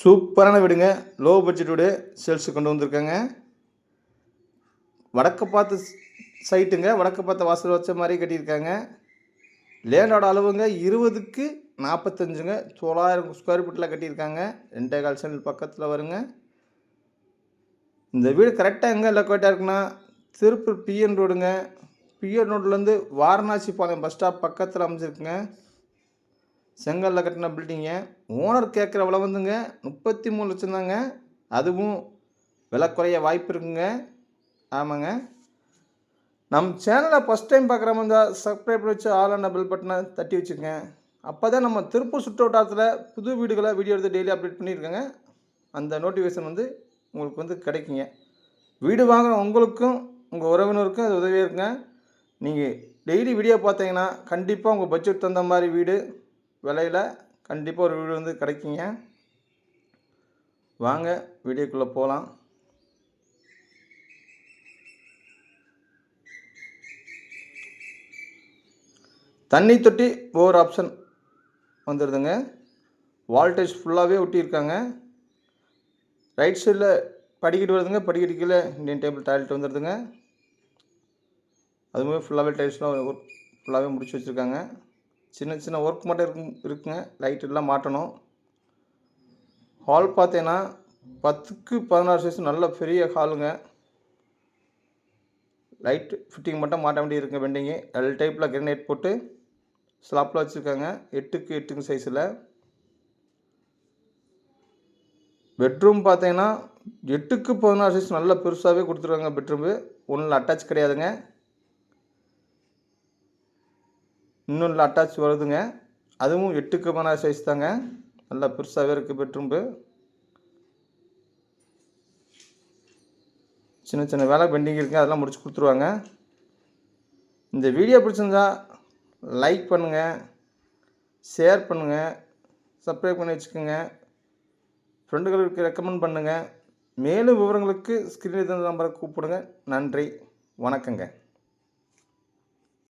சூப்பரான வீடுங்க. Low budget வீடு. கொண்டு வந்திருக்காங்க. வடக்கு பார்த்து சைட்டுங்க வடக்கு பார்த்த வாசல் வச்ச மாதிரி கட்டியிருக்காங்க. லேண்டோட அளவுங்க இருபதுக்கு நாற்பத்தஞ்சுங்க தொள்ளாயிரம் ஸ்கொயர் ஃபீட்டில் கட்டியிருக்காங்க. ரெண்டே கால் சென்ட் பக்கத்தில் வருங்க. இந்த வீடு கரெக்டாக எங்கே லொக்கேட்டாக இருக்குன்னா திருப்பூர் பிஎன் ரோடுங்க பிஎன் ரோட்லேருந்து வாரணாசி பாளையம் பஸ் ஸ்டாப் பக்கத்தில் அமைஞ்சிருக்குங்க. செங்கல்ல கட்டின பில்டிங்க ஓனர் கேட்குற விலை வந்துங்க. முப்பத்தி மூணு லட்சம் தாங்க. அதுவும் விலை குறைய வாய்ப்பு இருக்குங்க. ஆமாங்க. நம் சேனலை ஃபஸ்ட் டைம் பார்க்குற மாதிரி இருந்தால் சப்ஸ்கிரைப் பண்ணி வச்சு ஆளான பில் பட்டனை தட்டி வச்சுக்கோங்க. அப்போ தான் நம்ம திருப்பூர் சுற்று வட்டாரத்தில் புது வீடுகளை வீடியோ எடுத்து டெய்லி அப்டேட் பண்ணியிருக்கேங்க. அந்த நோட்டிஃபிகேஷன் வந்து உங்களுக்கு வந்து கிடைக்குங்க. வீடு வாங்குற உங்களுக்கும் உங்கள் உறவினருக்கும் அது உதவியாக இருக்குங்க. நீங்கள் டெய்லி வீடியோ பார்த்தீங்கன்னா கண்டிப்பாக உங்கள் பட்ஜெட் தகுந்த மாதிரி வீடு விலையில் கண்டிப்பாக ஒரு வீடு வந்து கிடைக்குங்க. வாங்க வீடியோக்குள்ளே போகலாம் தண்ணி தொட்டி ஓவர் ஆப்ஷன் வந்துடுதுங்க வால்டேஜ் ஃபுல்லாகவே ஒட்டியிருக்காங்க. ரைட் சைடில் படிக்கட்டு வருதுங்க. படிக்கட்டு கீழே டேபிள் டாய்லெட் வந்துடுதுங்க அதுவுமே ஃபுல்லாகவே டைல்ஸ்லாம் ஃபுல்லாகவே முடிச்சு வச்சுருக்காங்க. சின்ன சின்ன ஒர்க் மட்டும் இருக்கு இருக்குங்க. லைட் எல்லாம் மாட்டணும். ஹால் பார்த்தீங்கன்னா பத்துக்கு பதினாறு சைஸ் நல்ல பெரிய ஹாலுங்க லைட் ஃபிட்டிங் மட்டும் மாட்ட வேண்டியது இருக்குங்க பெண்டிங்கு எல் டைப்பில் கிரனைட் போட்டு ஸ்லாப்பில் வச்சுருக்காங்க. எட்டுக்கு எட்டுக்கு சைஸில் பெட்ரூம் பார்த்தீங்கன்னா எட்டுக்கு பதினாறு சைஸ் நல்ல பெருசாகவே கொடுத்துருக்காங்க பெட்ரூமு ஒன்றில் அட்டாச் கிடையாதுங்க. இன்னொன்று அட்டாச் வருதுங்க. அதுவும் எட்டுக்கு மேலே சைஸ் தாங்க. நல்லா பெருசாகவே இருக்குது பெட்ரூம்பு சின்ன சின்ன வேலை பெண்டிங் இருக்குது அதெல்லாம் முடிச்சு கொடுத்துருவாங்க. இந்த வீடியோ பிடிச்சிருந்தா லைக் பண்ணுங்கள் ஷேர் பண்ணுங்கள் சப்ஸ்கிரைப் பண்ணி வச்சுக்கோங்க. ஃப்ரெண்டுகளுக்கு ரெக்கமெண்ட் பண்ணுங்கள் மேலும் விவரங்களுக்கு ஸ்க்ரீனில் தந்த நம்பரை கூப்பிடுங்க. நன்றி. வணக்கங்க.